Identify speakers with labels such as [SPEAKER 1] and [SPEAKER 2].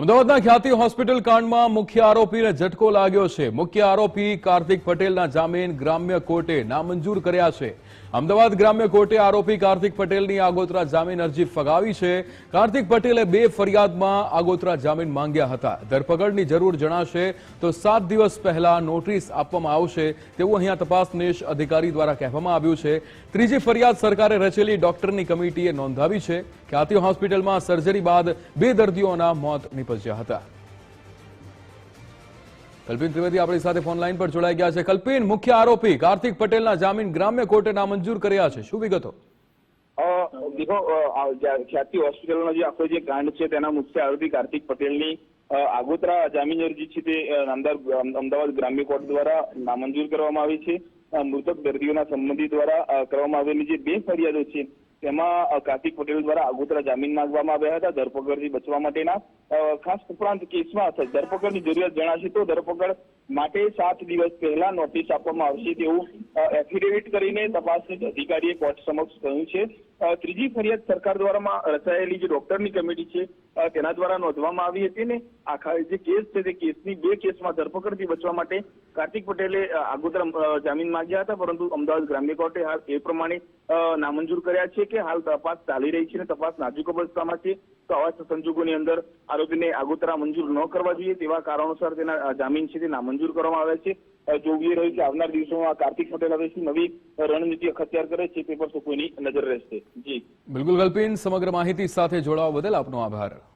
[SPEAKER 1] અમદાવાદના ખ્યાતિ હોસ્પિટલ કાંડમાં મુખ્ય આરોપીને ઝટકો લાગ્યો છે. મુખ્ય આરોપી કાર્તિક પટેલના જામીન ગ્રામ્ય કોર્ટે નામંજૂર કર્યા છે. અમદાવાદ ગ્રામ્ય કોર્ટે આરોપી કાર્તિક પટેલની આગોતરા જામીન અરજી ફગાવી છે. કાર્તિક પટેલે બે ફરિયાદમાં આગોતરા જામીન માંગ્યા હતા. ધરપકડની જરૂર જણાશે તો સાત દિવસ પહેલા નોટિસ આપવામાં આવશે તેવું અહીંયા તપાસનીશ અધિકારી દ્વારા કહેવામાં આવ્યું છે. ત્રીજી ફરિયાદ સરકારે રચેલી ડોક્ટરની કમિટીએ નોંધાવી છે. ખ્યાતિ હોસ્પિટલમાં સર્જરી બાદ બે દર્દીઓના મોત નિપજ્યા હતા. કલ્પિન ત્રિવેદી આપણી સાથે ફોનલાઈન પર જોડાઈ ગયા છે. કલ્પિન, મુખ્ય આરોપી કાર્તિક પટેલના જામીન ગ્રામ્ય કોર્ટે નામંજૂર કર્યા છે. શું વિગતો?
[SPEAKER 2] ખ્યાતિ હોસ્પિટલનો જે આખો જે કાંડ છે તેના મુખ્ય આરોપી કાર્તિક પટેલની આગોતરા જામીન અરજી છે તે અમદાવાદ ગ્રામ્ય કોર્ટ દ્વારા નામંજૂર કરવામાં આવી છે. મૃતક દર્દીઓના સંબંધી દ્વારા કરવામાં આવેલી જે બે ફરિયાદો છે તેમાં કાર્તિક પટેલ દ્વારા આગોતરા જામીન માંગવામાં આવ્યા હતા, ધરપકડથી બચવા માટેના. ખાસ ઉપરાંત કેસમાં ધરપકડની જરૂરિયાત જણાશે તો ધરપકડ માટે સાત દિવસ પહેલા નોટિસ આપવામાં આવશે તેવું એફિડેવિટ કરીને તપાસ અધિકારીએ કોર્ટ સમક્ષ કહ્યું છે. ત્રીજી ફરિયાદ સરકાર દ્વારા રચાયેલી જે ડોક્ટરની કમિટી છે તેના દ્વારા નોંધવામાં આવી હતી ને આખા જે કેસ છે તે કેસની બે કેસમાં ધરપકડથી બચવા માટે કાર્તિક પટેલે આગોતર જામીન માંગ્યા હતા, પરંતુ અમદાવાદ ગ્રામ્ય કોર્ટે હાલ એ પ્રમાણે નામંજૂર કર્યા છે કે હાલ તપાસ ચાલી રહી છે અને તપાસ નાજુક અવસ્થામાં છે. તો આવા સંજોગોની અંદર આરોપીને આગોતરા મંજૂર ન કરવા જોઈએ તેવા કારણોસર તેના જામીન છે તે નામંજૂર કરવામાં આવ્યા છે. અ, રહ્યું કે આવનાર દિવસોમાં કાર્તિક પટેલ હવે નવી રણનીતિ અખત્યાર કરે છે તે પર સૌ નજર રહેશે. જી.
[SPEAKER 1] બિલકુલ કલ્પિન સમગ્ર માહિતી સાથે જોડાવા બદલ આપનો આભાર.